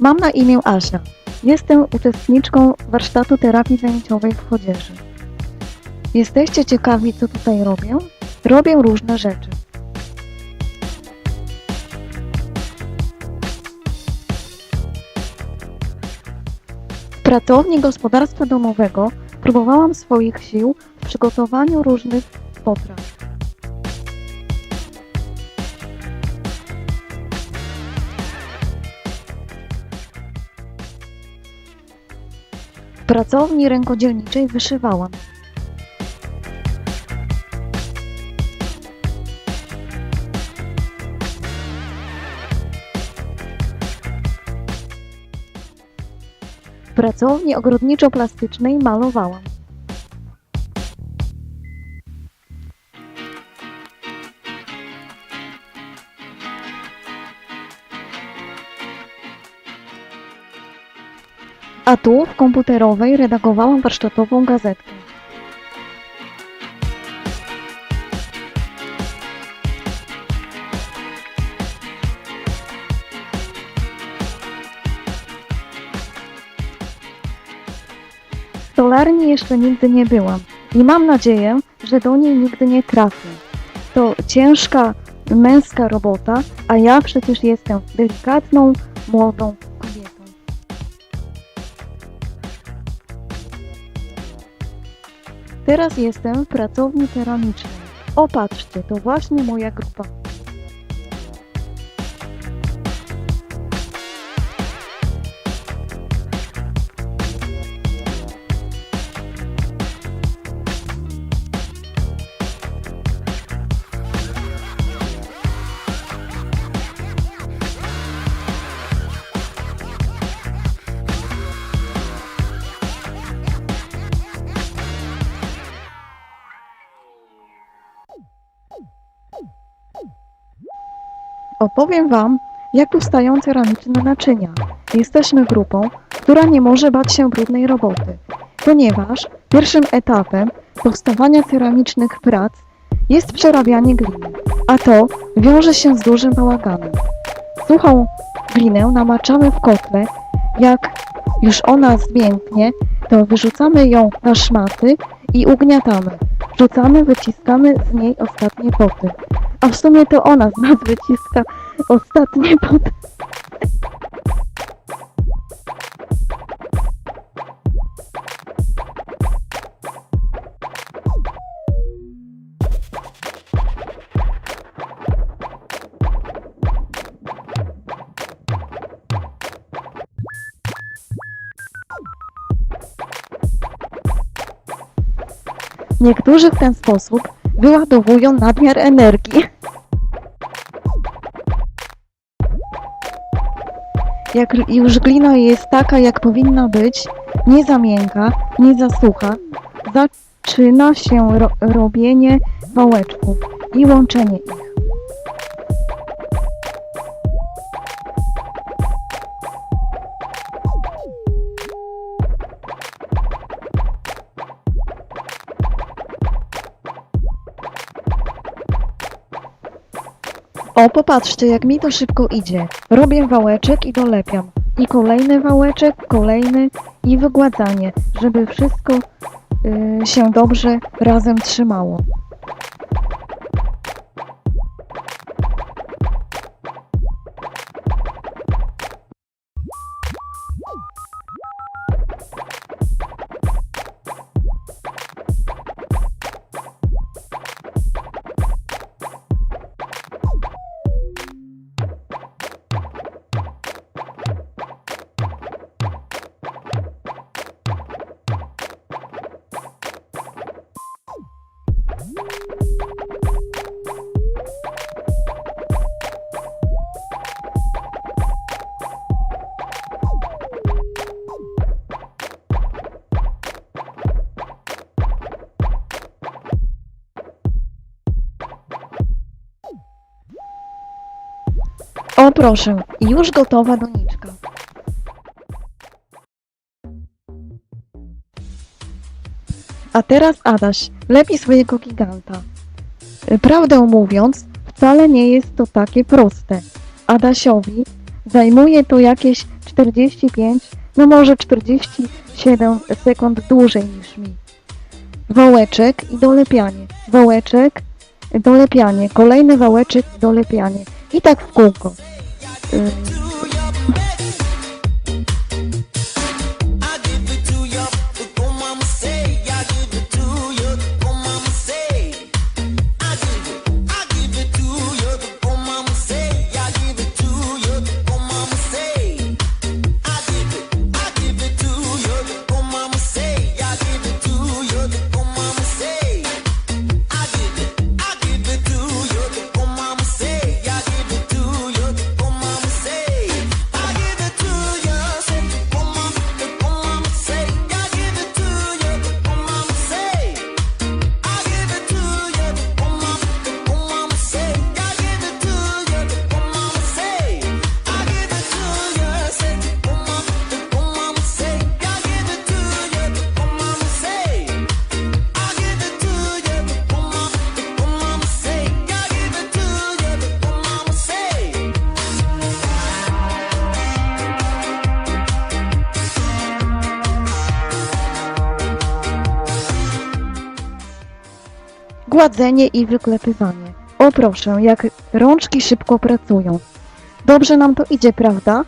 Mam na imię Asia. Jestem uczestniczką warsztatu terapii zajęciowej w Chodzieży. Jesteście ciekawi, co tutaj robię? Robię różne rzeczy. W pracowni gospodarstwa domowego próbowałam swoich sił w przygotowaniu różnych potraw. Pracowni rękodzielniczej wyszywałam. W pracowni ogrodniczo-plastycznej malowałam. A tu w komputerowej redagowałam warsztatową gazetkę. W stolarni jeszcze nigdy nie byłam i mam nadzieję, że do niej nigdy nie trafię. To ciężka, męska robota, a ja przecież jestem delikatną, młodą Teraz jestem w pracowni ceramicznej. O, patrzcie, to właśnie moja grupa. Opowiem Wam, jak powstają ceramiczne naczynia. Jesteśmy grupą, która nie może bać się brudnej roboty, ponieważ pierwszym etapem powstawania ceramicznych prac jest przerabianie gliny, a to wiąże się z dużym bałaganem. Suchą glinę namaczamy w kotle, jak już ona zmięknie, to wyrzucamy ją na szmaty i ugniatamy. Wrzucamy, wyciskamy z niej ostatnie poty. A w sumie to ona z nas wyciska ostatnie poty. Niektórzy w ten sposób wyładowują nadmiar energii. Jak już glina jest taka, jak powinna być, nie za miękka, nie za sucha, zaczyna się ro robienie wałeczków i łączenie ich. O, popatrzcie, jak mi to szybko idzie. Robię wałeczek i dolepiam. I kolejny wałeczek, kolejny i wygładzanie, żeby wszystko y, się dobrze razem trzymało. Proszę, już gotowa doniczka. A teraz Adaś, lepi swojego giganta. Prawdę mówiąc, wcale nie jest to takie proste. Adasiowi Zajmuje to jakieś 45, no może 47 sekund dłużej niż mi. Wałeczek i dolepianie. Wałeczek, dolepianie. Kolejny wałeczek, dolepianie. I tak w kółko. 嗯。Gładzenie i wyklepywanie. O proszę, jak rączki szybko pracują. Dobrze nam to idzie, prawda?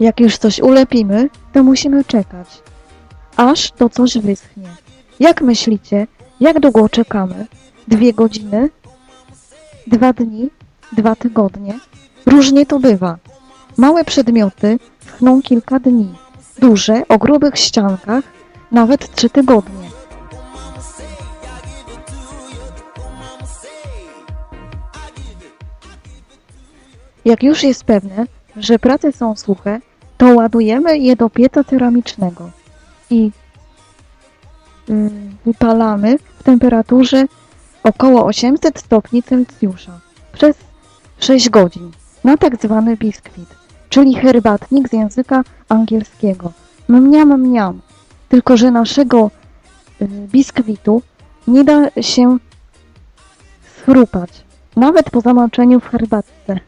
Jak już coś ulepimy, to musimy czekać, aż to coś wyschnie. Jak myślicie, jak długo czekamy? Dwie godziny? Dwa dni? Dwa tygodnie? Różnie to bywa. Małe przedmioty schną kilka dni, duże o grubych ściankach nawet trzy tygodnie. Jak już jest pewne, że prace są suche, to ładujemy je do pieca ceramicznego. I mm, wypalamy w temperaturze około 800 stopni Celsjusza przez 6 godzin na tak zwany biskwit, czyli herbatnik z języka angielskiego. Mniam, mniam. Tylko, że naszego y, biskwitu nie da się schrupać, nawet po zamoczeniu w herbatce.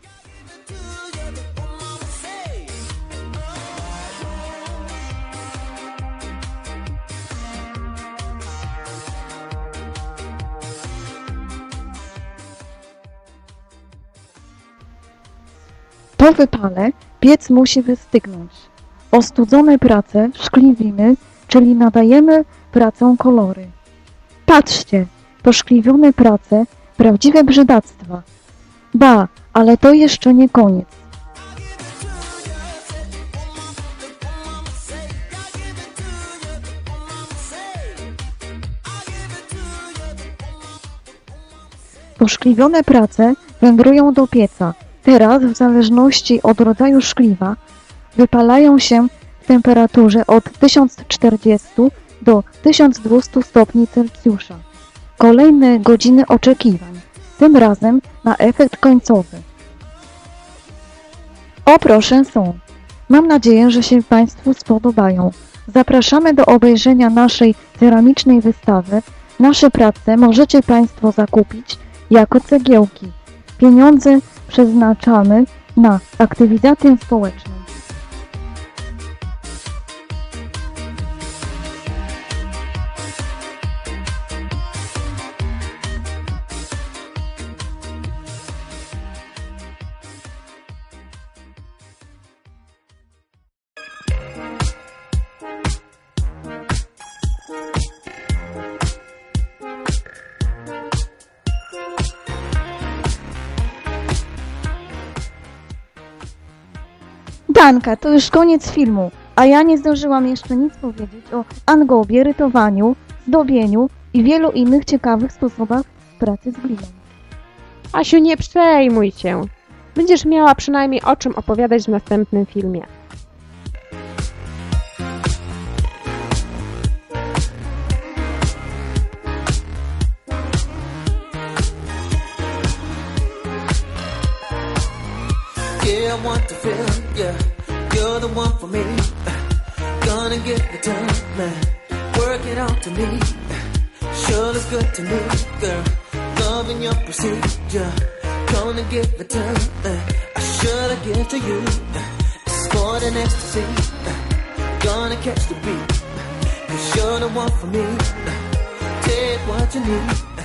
Po wypale piec musi wystygnąć. Ostudzone prace szkliwimy, czyli nadajemy pracą kolory. Patrzcie, poszkliwione prace, prawdziwe brzydactwa. Ba, ale to jeszcze nie koniec. Poszkliwione prace wędrują do pieca. Teraz, w zależności od rodzaju szkliwa, wypalają się w temperaturze od 1040 do 1200 stopni Celsjusza. Kolejne godziny oczekiwań, tym razem na efekt końcowy. O proszę są. Mam nadzieję, że się Państwu spodobają. Zapraszamy do obejrzenia naszej ceramicznej wystawy. Nasze prace możecie Państwo zakupić jako cegiełki. Pieniądze przeznaczamy na aktywizację społeczną. Danka, to już koniec filmu, a ja nie zdążyłam jeszcze nic powiedzieć o angobie, rytowaniu, zdobieniu i wielu innych ciekawych sposobach pracy z gliną. Asiu, nie przejmuj się. Będziesz miała przynajmniej o czym opowiadać w następnym filmie. I want to feel, yeah, you're the one for me. Gonna get the time, man. Work it out to me. Sure is good to me, girl. Loving your procedure. Gonna it to uh, I should have give to you. It's more than ecstasy. Gonna catch the beat. Cause you're the one for me. Take what you need.